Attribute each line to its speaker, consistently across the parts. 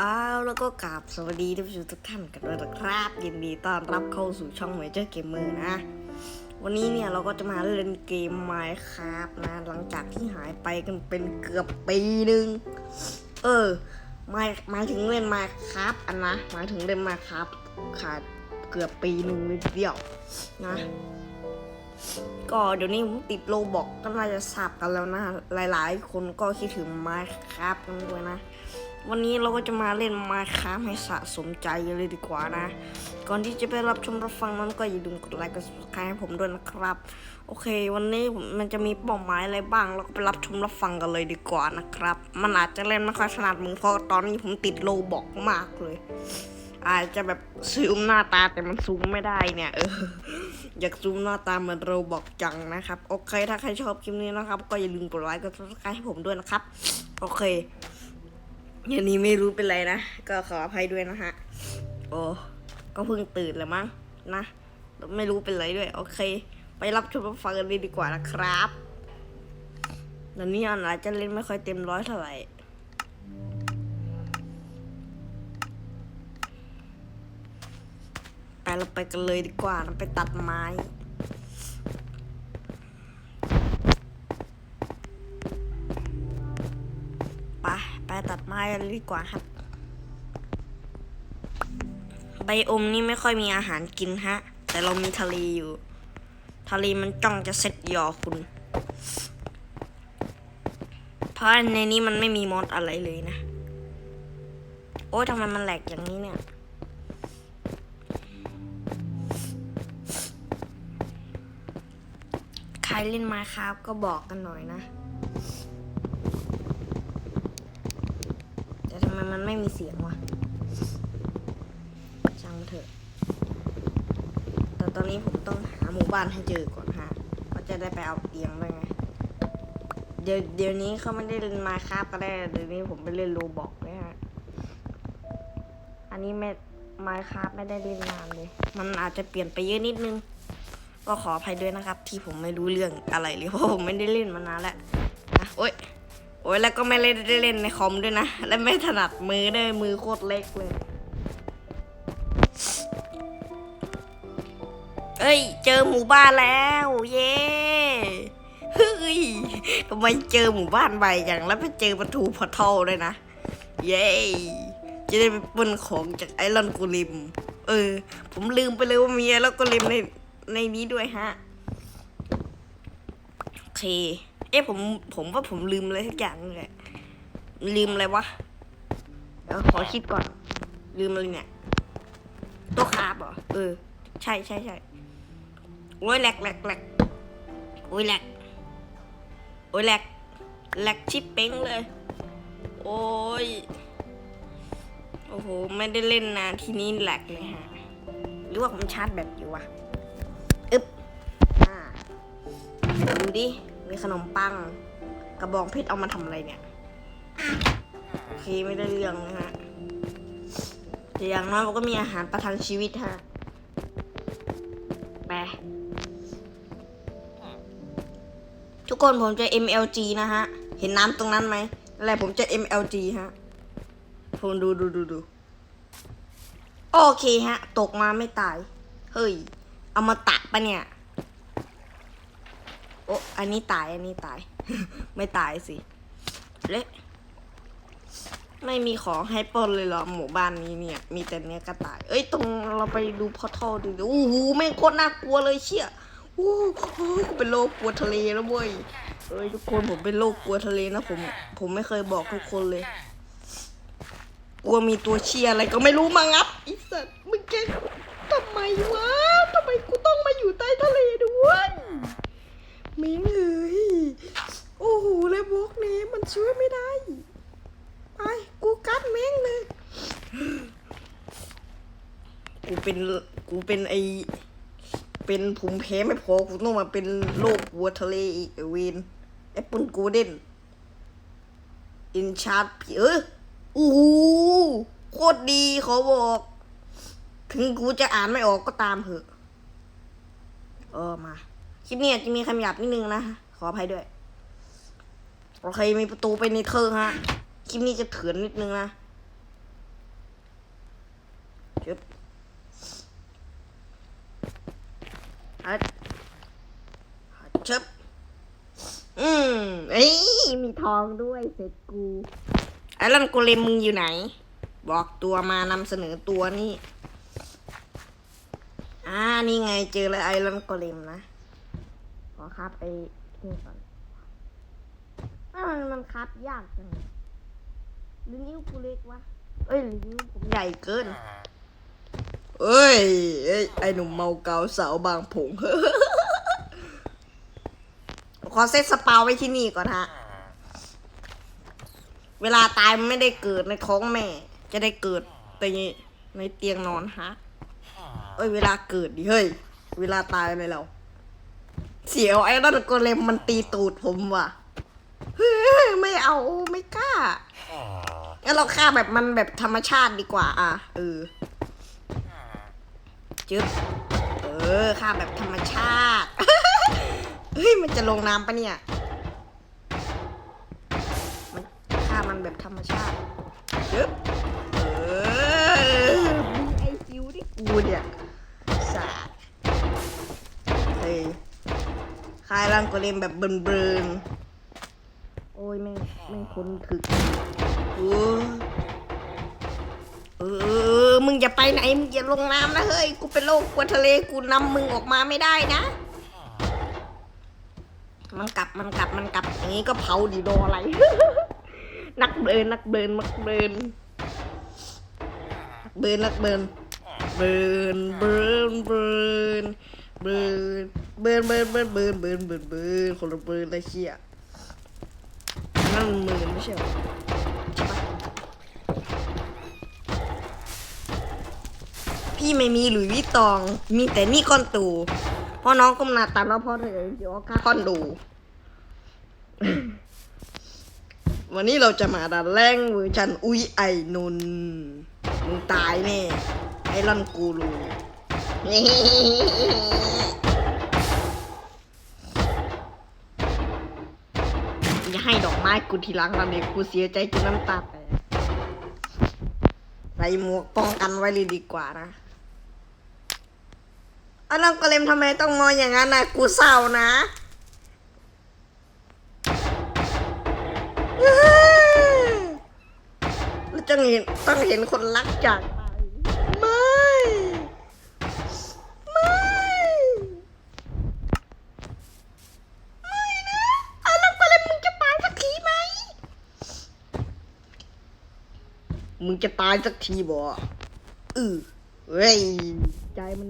Speaker 1: อ้าวแล้วก็กราบสวัสดีท่านผู้ชมทุกท่านกันด้วยนะครับ ยินดีต้อนรับเข้าสู่ช่องเมเจอร์เกมเมอร์นะ วันนี้เนี่ยเราก็จะมาเล่นเกม Minecraft นะ หลังจากที่หายไปกันเป็นเกือบปีหนึ่งเออหมายหมายถึงเล่น Minecraft อันนะหมายถึงเล่น Minecraft ขาดเกือบปีหนึ่งเลยเดียวนะก็เดี๋ยวนี้ผมติดโลบอกก็น่าจะทราบกันแล้วนะ หลายๆ คนก็คิดถึง Minecraft กันด้วยนะ วันนี้เราก็จะมาเล่น Minecraft ให้สะสมใจเลยดีกว่านะ ก่อนที่จะไปรับชมรับฟังนั้นก็อย่าลืมกดไลค์กด subscribe ให้ผมด้วยนะครับ โอเค วันนี้มันจะมีเป้าหมายอะไรบ้าง เราก็ไปรับชมรับฟังกันเลยดีกว่านะครับ มันอาจจะเล่นไม่ค่อยถนัดมือเพราะตอนนี้ผมติดโลบอกมากเลย อาจจะแบบซูมหน้าตาแต่มันซูมไม่ได้เนี่ยเอออยากซูมหน้าตาเหมือนเราบอกจังนะครับ โอเค ถ้าใครชอบคลิปนี้นะครับ ก็อย่าลืมกดไลค์กด subscribe ให้ผมด้วยนะครับ โอเค อย่างนี้ไม่รู้เป็นไรนะ ก็ขออภัยด้วยนะฮะ โอ้ ก็เพิ่งตื่นแหละมั้งนะ ไม่รู้เป็นไรด้วย โอเค ไปรับชมรับฟังกันเลยดีกว่านะครับตอนนี้อันอาจจะเล่นไม่ค่อยเต็มร้อยเท่าไหร่ไปเราไปกันเลยดีกว่านะไปตัดไม้ กันดีกว่าครับไบอมนี่ไม่ค่อยมีอาหารกินฮะ แต่เรามีทะเลอยู่ ทะเลมันจ้องจะเซ็ตยอคุณ เพราะในนี้มันไม่มีมอสอะไรเลยนะ โอ้ทำไมมันแหลกอย่างนี้เนี่ยใครเล่นมาครับก็บอกกันหน่อยนะ ไมมันไม่มีเสียงวะช่างเถอะ แต่ตอนนี้ผมต้องหาหมู่บ้านให้เจอก่อนฮะก็จะได้ไปเอาเตียงด้ไง เดี๋ยวเดี๋ยวนี้เขาไม่ได้เล่นมาครับก็ได้เดี๋ยวนี้ผมไปเล่นโรบอกเลยฮะ อันนี้ไม่มาครับไม่ได้เล่นนานเลย มันอาจจะเปลี่ยนไปเยอะนิดนึง ก็ขออภัยด้วยนะครับ ที่ผมไม่รู้เรื่องอะไรเลยเพราะผมไม่ได้เล่นมานานแล้วนะโอ๊ย โอ๊ยแล้วก็ไม่เล่นได้เล่นในคอมด้วยนะ และไม่ถนัดมือด้วยมือโคตรเล็กเลย เอ้ย เจอหมู่บ้านแล้ว เย้เฮ้ยทำไมเจอหมู่บ้านใบอย่างแล้วไปเจอประตูพอร์ทัลด้วยนะ เย้จะได้ไปปนของจากไอรอนกูลิม เออ ผมลืมไปเลยว่ามีไอรอนกูลิมในในนี้ด้วยฮะ โอเค เอ๊ะผมผมว่าผมลืมอะไรสักอย่างนึงแหละลืมอะไรวะเดี๋ยวขอคิดก่อน ลืมอะไรเนี่ยต๊ะคาบเหรอเออ ใช่ใช่ใช่โอ้ยแหลกแหลกแหลกโอ้ยแหลกโอ้ยแหลกแหลกชิปเป้งเลย โอ้ยโอ้โหไม่ได้เล่นนานทีนี้แหลกเลยฮะหรือว่าผมชาร์จแบตอยู่วะอึ๊บอ่าดูดิ มีขนมปัง กระบองเพชรเอามาทำอะไรเนี่ยโอเคไม่ได้เรื่องนะฮะแต่อย่างน้อยมันก็มีอาหารประทังชีวิตฮะไปทุกคนผมจะ MLG นะฮะ เห็นน้ำตรงนั้นไหมอะไรผมจะ MLG ฮะผมดูดูดูดูโอเคฮะ ตกมาไม่ตาย เฮ้ย เอามาตัดปะเนี่ย อ้อันนี้ตาย อันนี้ตาย ไม่ตายสิเละไม่มีของให้ปนเลยเหรอหมู่บ้านนี้เนี่ย มีแต่เนี้ยกระต่าย เอ้ย ตรงเราไปดูพอทอดูดิโอ้โหแม่งโคตรน่ากลัวเลยเชี่ยโอ้โหเป็นโรคกลัวทะเลแล้วเว้ยเอ้ยทุกคนผมเป็นโรคกลัวทะเลนะผมผมไม่เคยบอกทุกคนเลย กลัวมีตัวเชียอะไรก็ไม่รู้มางับอีสัตว์มึงแกทำไมวะทำไมกูต้องมาอยู่ใต้ทะเลด้วย มิงเอ้ยโอ้โหแล้วบล็อกนี้มันช่วยไม่ได้ ไป กูกัดแม่งเลย กูเป็น กูเป็นไอ เป็นภูมิแพ้ไม่พอ กูต้องมาเป็นโรควัวทะเลอีกเวนแอปเปิลกูเด้นอินชาร์ดเอออู้หูโคตรดีขอบอก ถึงกูจะอ่านไม่ออกก็ตามเถอะ เออมา คลิปนี้อาจจะมีคำหยาบนิดนึงนะ ขออภัยด้วย โอเค มีประตูไปในเธอฮะ คลิปนี้จะเถื่อนนิดนึงนะชึบฮัดฮัดชึบอืมเอ้ย มีทองด้วยเสร็จกูไอ้ลันโกเลมมึงอยู่ไหน บอกตัวมานำเสนอตัวนี่ อ่า นี่ไงเจอแล้วไอรอนโกเลมนะ อครับไปนี่ก่อนมันมันครับยากจังหรือนิ้วกูเล็กวะ เอ้ยหรือนิ้วผมใหญ่เกิน เอ้ยเอ้ยไอหนุ่มเมาเกาสาวบางผง ขอเซตสปาไว้ที่นี่ก่อนฮะ เวลาตายมันไม่ได้เกิดในท้องแม่ จะได้เกิดในในเตียงนอนฮะ เอ้ยเวลาเกิดดิเฮ้ย เวลาตายเลยเรา เสียวไอ้นั่นโกเลมมันตีตูดผมว่ะเฮ้ยไม่เอาไม่กล้างั้นเราฆ่าแบบมันแบบธรรมชาติดีกว่า อะเออจึ๊บเออฆ่าแบบธรรมชาติเฮ้ยมันจะลงน้ำปะเนี่ย มันฆ่ามันแบบธรรมชาติจึ๊บเออมีไอคิวที่กูเนี่ยสาดเฮ้ยค ลายร่างโกเลมแบบเบิร์นๆโอ้ยแม่งแม่งคนถึกเออเออ มึงอย่าไปไหน มึงอย่าลงน้ำนะเฮ้ย กูเป็นโรคกลัวทะเล กูนำมึงออกมาไม่ได้นะ มันกลับ มันกลับ มันกลับ อย่างนี้ก็เผาดีโดอะไร นักเบิร์นนักเบิร์นนักเบิร์นนักเบิร์นนักเบิร์นเบิร์นเบิร์นเบิร์นเบิร์น เบิร์นเบิร์นเบิร์นเบิร์นเบิร์นเบิร์นเบิร์นคนละเบิร์นอะไรเชี่ยนั่นหมื่นไม่ใช่หรอพี่ไม่มีหลุยวิตอง มีแต่นี่ก้อนตูพ่อน้องก้มหน้าตามแล้วพ่อเธอจะเอาค่าคอนดูวันนี้เราจะมาดัดแรงเวอร์ชันอุ้ยไอนนมึงตายแน่ไอรอนกูรู ให้ดอกไม้กูทีหลังแล้วเนี่ยกูเสียใจจนน้ำตาแตกใส่หมวกป้องกันไว้เลยดีกว่านะเอาน้องกระเลมทำไมต้องมองอย่างนั้นนะกูเศร้านะแล้วจะเห็นต้องเห็นคนรักจากไปไม่ ไม่ ไม่นะเอาแล้วก็เลยมึงจะตายสักทีไหม มึงจะตายสักทีบ่เออเฮ้ยใจมัน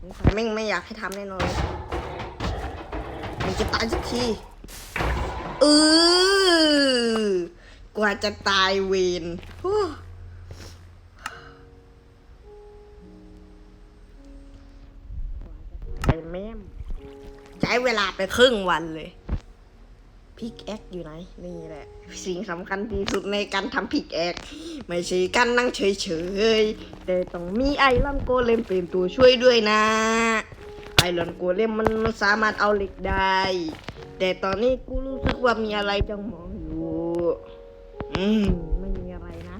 Speaker 1: สงสัยแม่งไม่อยากให้ทำแน่นอนเลยมึงจะตายสักทีเออกว่าจะตายเวนฮู้ไอ้แม่มใช้เวลาไปครึ่งวันเลย พิกแอคอยู่ไหน นี่แหละ สิ่งสำคัญที่สุดในการทำพิกแอคไม่ใช่การนั่งเฉยๆ แต่ต้องมีไอรอนโกเลมเป็นตัวช่วยด้วยนะ ไอรอนโกเลมมันสามารถเอาเหล็กได้ แต่ตอนนี้กูรู้สึกว่ามีอะไรจ้องมองอยู่ อืมไม่มีอะไรนะ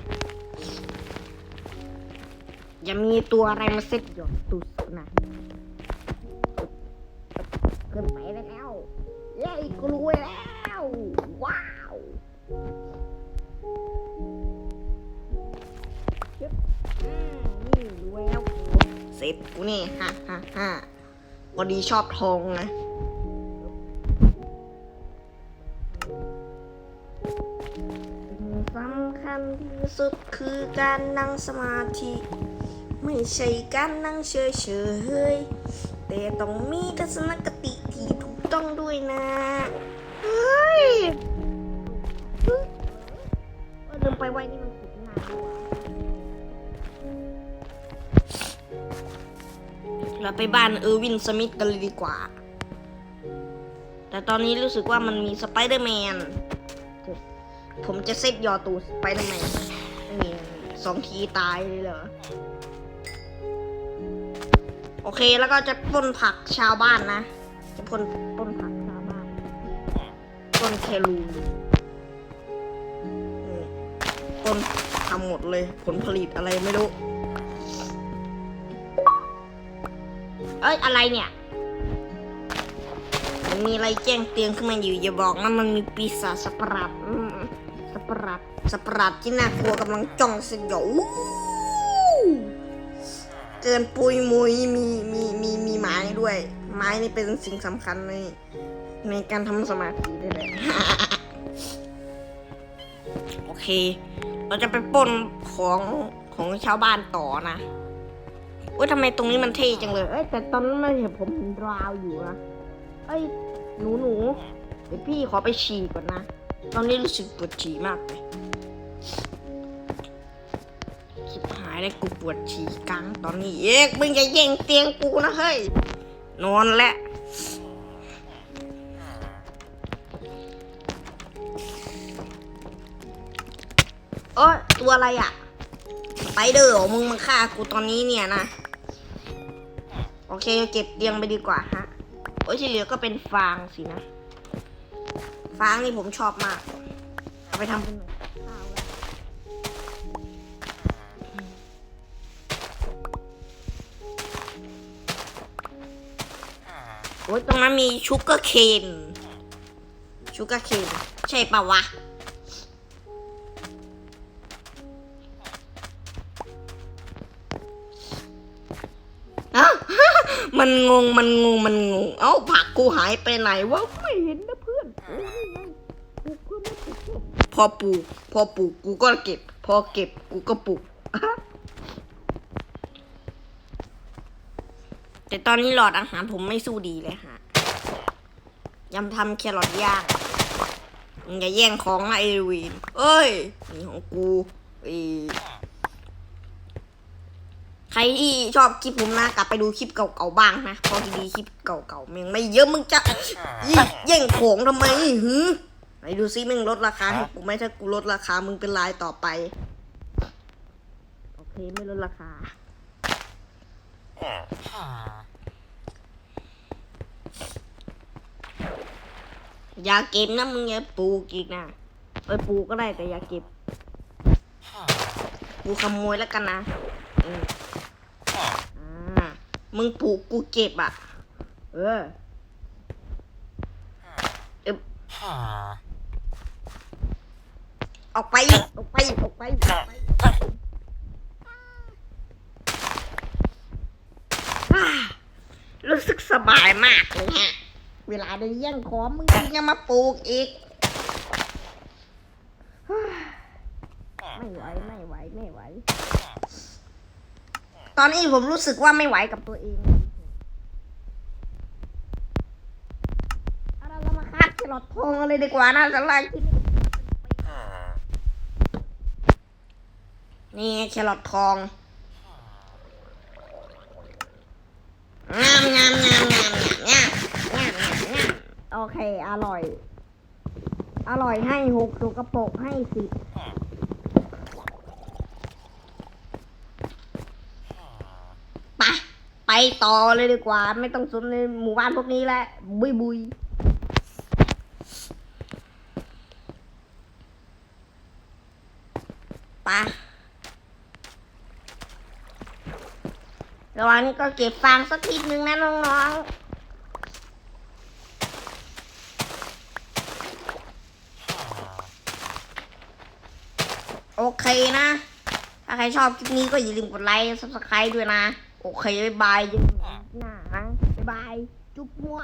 Speaker 1: ย่ามีตัวอะไรมาเซ็ตหยอดตุสนะเกินไปแล้วเย้กูรวยแล้ว ว้าวชึบอ่านี่รวยแล้วเสร็จกูนี่ฮ่าฮ่าฮ่าพอดีชอบทองนะสิ่งสำคัญที่สุดคือการนั่งสมาธิ ไม่ใช่การนั่งเฉยๆแต่ต้องมีทัศนคติที่ถูกต้องด้วยนะ เฮ้ยเฮ้ยเออลืมไปไว้นี่มันขุดนานดีกว่าเราไปบ้านเออร์วินสมิธกันเลยดีกว่า แต่ตอนนี้รู้สึกว่ามันมีสไปเดอร์แมน ผมจะเซตยอตูสไปเดอร์แมนนี่สองทีตายเลยเหรอ โอเคแล้วก็จะปล้นผักชาวบ้านนะ จะปล้นปล้นผัก ปล้นแครูนี่ปล้นทำหมดเลย ผลผลิตอะไรไม่รู้ เอ้ย อะไรเนี่ย มันมีอะไรแจ้งเตือนขึ้นมาอยู่ อย่าบอกนะมันมีปีศาจสประหลาดอืมสัตว์ประหลาดสัตว์ประหลาดที่น่ากลัวกำลังจ้องสยองอู้เกินปุยมุยมีมีมีมีไม้ด้วย ไม้นี่เป็นสิ่งสำคัญใน ในการทำสมาธิได้เลยโอเค เราจะไปปล้นของของชาวบ้านต่อนะอุ้ยทำไมตรงนี้มันเท่จังเลย เอ้ยแต่ตอนนั้นไม่เห็นผมเห็นราวอยู่นะ เอ้ยหนูหนูเดี๋ยวพี่ขอไปฉี่ก่อนนะ ตอนนี้รู้สึกปวดฉี่มากเลยชิบหายเลยกูปวดฉี่กลางตอนนี้เอ๊กมึงจะแย่งเตียงกูนะเฮ้ย นอนแล้ว เอ้ตัวอะไรอะสไปเดอร์เหรอมึงมาฆ่ากูตอนนี้เนี่ยนะ โอเคเก็บเตียงไปดีกว่าฮะ โอ้ยที่เหลือก็เป็นฟางสินะ ฟางนี่ผมชอบมาก เอาไปทำเป็นโอ้ยตรงนั้นมีชูก g ร์เคนชูก g ร์เคนใช่ปะวะ มันงงมันงงมันงง เอ้าผักกูหายไปไหนวะไม่เห็นนะเพื่อนโอ้นี่ไงเพื่อนไม่ปลูกเพื่อปลูกพอปลูกกูก็เก็บ พอเก็บกูก็ปลูกแต่ตอนนี้หลอดอาหารผมไม่สู้ดีเลยฮะยำทำแครอทย่างอย่าแย่งของนะไอวีนเอ้ยนี่ของกูไอ ใครที่ชอบคลิปผมนะกลับไปดูคลิปเก่าๆบ้างนะเพอดีๆคลิปเก่าๆมึงไม่เยอะมึงจะยี่แย่งของทำไมหือไหนดูซิมึงลดราคาให้กูไหมถ้ากูลดราคามึงเป็นรายต่อไปโอเคไม่ลดราคาอย่าเก็บนะมึงอย่าปลูกอีกนะไปปลูกก็ได้แต่อย่าเก็บกูขโมยแล้วกันนะอืมอ่า มึงปลูกกูเก็บอะ เออเอบออกไป ออกไป ออกไปออกไปอ่ารู้สึกสบายมากเลยฮะ เวลาได้เยี่ยงของมึงยังมาปลูกอีก ไม่ไหว ไม่ไหว ไม่ไหว ตอนนี้ผมรู้สึกว่าไม่ไหวกับตัวเองเราจะมาคาดแครอทองอะไรดีกว่านะสะไรัที่นี่แครอดทองงามงามงามงามงามงามโอเค อร่อย อร่อยให้หกสุกระปกให้สิบ ต่อเลยดีกว่า ไม่ต้องสนในหมู่บ้านพวกนี้แล้วบุยบุยไประหว่างนี้ก็เก็บฟางสักทีนึงนะน้องๆโอเคนะ ถ้าใครชอบคลิปนี้ก็อย่าลืมกดไลค์ซับสไครต์ด้วยนะ โอเคบ๊ายบายเจอกันใหม่หน้านะบ๊ายบายจุ๊บมั่ว